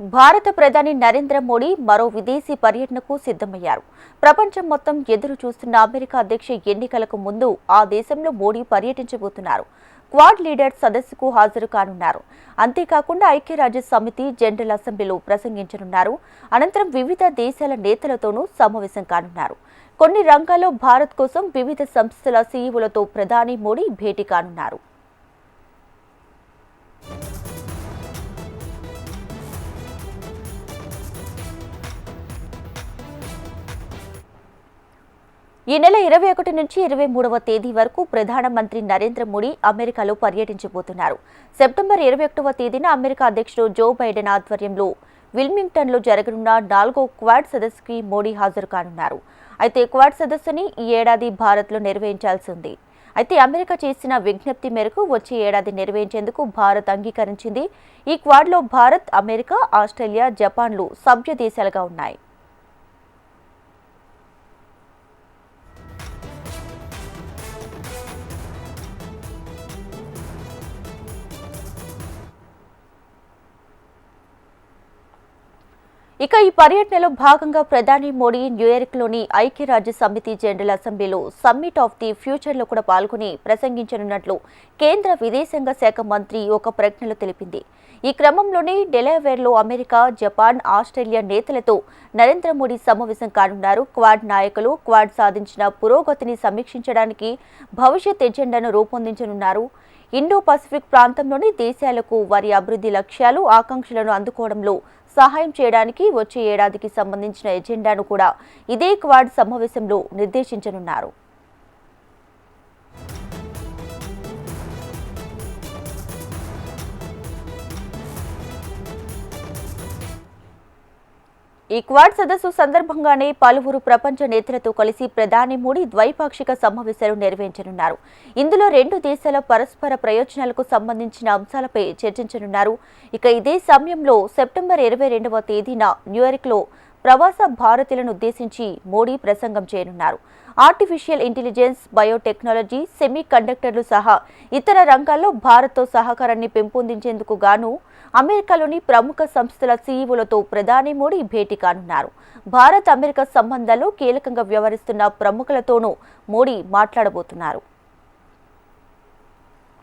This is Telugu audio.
భారత ప్రధాని నరేంద్ర మోడీ మరో విదేశీ పర్యటనకు సిద్ధమయ్యారు. ప్రపంచం మొత్తం ఎదురు చూస్తున్న అమెరికా అధ్యక్ష ఎన్నికలకు ముందు ఆ దేశంలో మోడీ పర్యటించబోతున్నారు. క్వాడ్ లీడర్ సదస్సుకు హాజరు కానున్నారు. అంతేకాకుండా ఐక్యరాజ్య సమితి జనరల్ అసెంబ్లీలో ప్రసంగించనున్నారు. అనంతరం వివిధ దేశాల నేతలతోనూ సమావేశం కానున్నారు. కొన్ని రంగాల్లో భారత్ కోసం వివిధ సంస్థల సీఈఓలతో ప్రధాని మోడీ భేటీ కానున్నారు. ఈ నెల ఇరవై ఒకటి నుంచి ఇరవై మూడవ తేదీ వరకు ప్రధానమంత్రి నరేంద్ర మోడీ అమెరికాలో పర్యటించబోతున్నారు. సెప్టెంబర్ ఇరవై ఒకటవ తేదీన అమెరికా అధ్యక్షుడు జో బైడెన్ ఆధ్వర్యంలో విల్మింగ్టన్లో జరగనున్న నాలుగో క్వాడ్ సదస్సుకి మోడీ హాజరు కానున్నారు. అయితే క్వాడ్ సదస్సుని ఈ ఏడాది భారత్లో నిర్వహించాల్సి ఉంది. అయితే అమెరికా చేసిన విజ్ఞప్తి మేరకు వచ్చే ఏడాది నిర్వహించేందుకు భారత్ అంగీకరించింది. ఈ క్వాడ్లో భారత్ అమెరికా ఆస్ట్రేలియా జపాన్లు సభ్య దేశాలుగా ఉన్నాయి. ఇక ఈ పర్యటనలో భాగంగా ప్రధాని మోడీ న్యూయార్క్లోని ఐక్యరాజ్య సమితి జనరల్ అసెంబ్లీలో సమ్మిట్ ఆఫ్ ది ఫ్యూచర్లో కూడా పాల్గొని ప్రసంగించనున్నట్లు కేంద్ర విదేశాంగ శాఖ మంత్రి ఒక ప్రకటనలో తెలిపింది. ఈ క్రమంలోనే డెలావేర్లో అమెరికా జపాన్ ఆస్ట్రేలియా నేతలతో నరేంద్ర మోడీ సమావేశం కానున్నారు. క్వాడ్ నాయకులు క్వాడ్ సాధించిన పురోగతిని సమీక్షించడానికి భవిష్యత్ ఎజెండాను రూపొందించనున్నారు. ఇండో పసిఫిక్ ప్రాంతంలోని దేశాలకు వారి అభివృద్ధి లక్ష్యాలు ఆకాంక్షలను అందుకోవడంలో సహాయం చేయడానికి వచ్చే ఏడాదికి సంబంధించిన ఎజెండాను కూడా ఇదే క్వాడ్ సమావేశంలో నిర్దేశించనున్నారు. ఈ క్వాడ్ సదస్సు సందర్భంగానే పలువురు ప్రపంచ నేతలతో కలిసి ప్రధాని మోడీ ద్వైపాక్షిక సమావేశాలు నిర్వహించనున్నారు. ఇందులో రెండు దేశాల పరస్పర ప్రయోజనాలకు సంబంధించిన అంశాలపై చర్చించనున్నారు. ఇక ఇదే సమయంలో సెప్టెంబర్ ఇరవై రెండవ తేదీన న్యూయార్క్లో ప్రవాస భారతీయులను ఉద్దేశించి మోడీ ప్రసంగం చేయనున్నారు. ఆర్టిఫిషియల్ ఇంటెలిజెన్స్ బయోటెక్నాలజీ సెమీ కండక్టర్లు సహా ఇతర రంగాల్లో భారత్తో సహకారాన్ని పెంపొందించేందుకు గాను అమెరికాలోని ప్రముఖ సంస్థల సీఈఓలతో ప్రధాని మోడీ భేటీ కానున్నారు. భారత్ అమెరికా సంబంధాల్లో కీలకంగా వ్యవహరిస్తున్న ప్రముఖులతోనూ మోడీ మాట్లాడబోతున్నారు.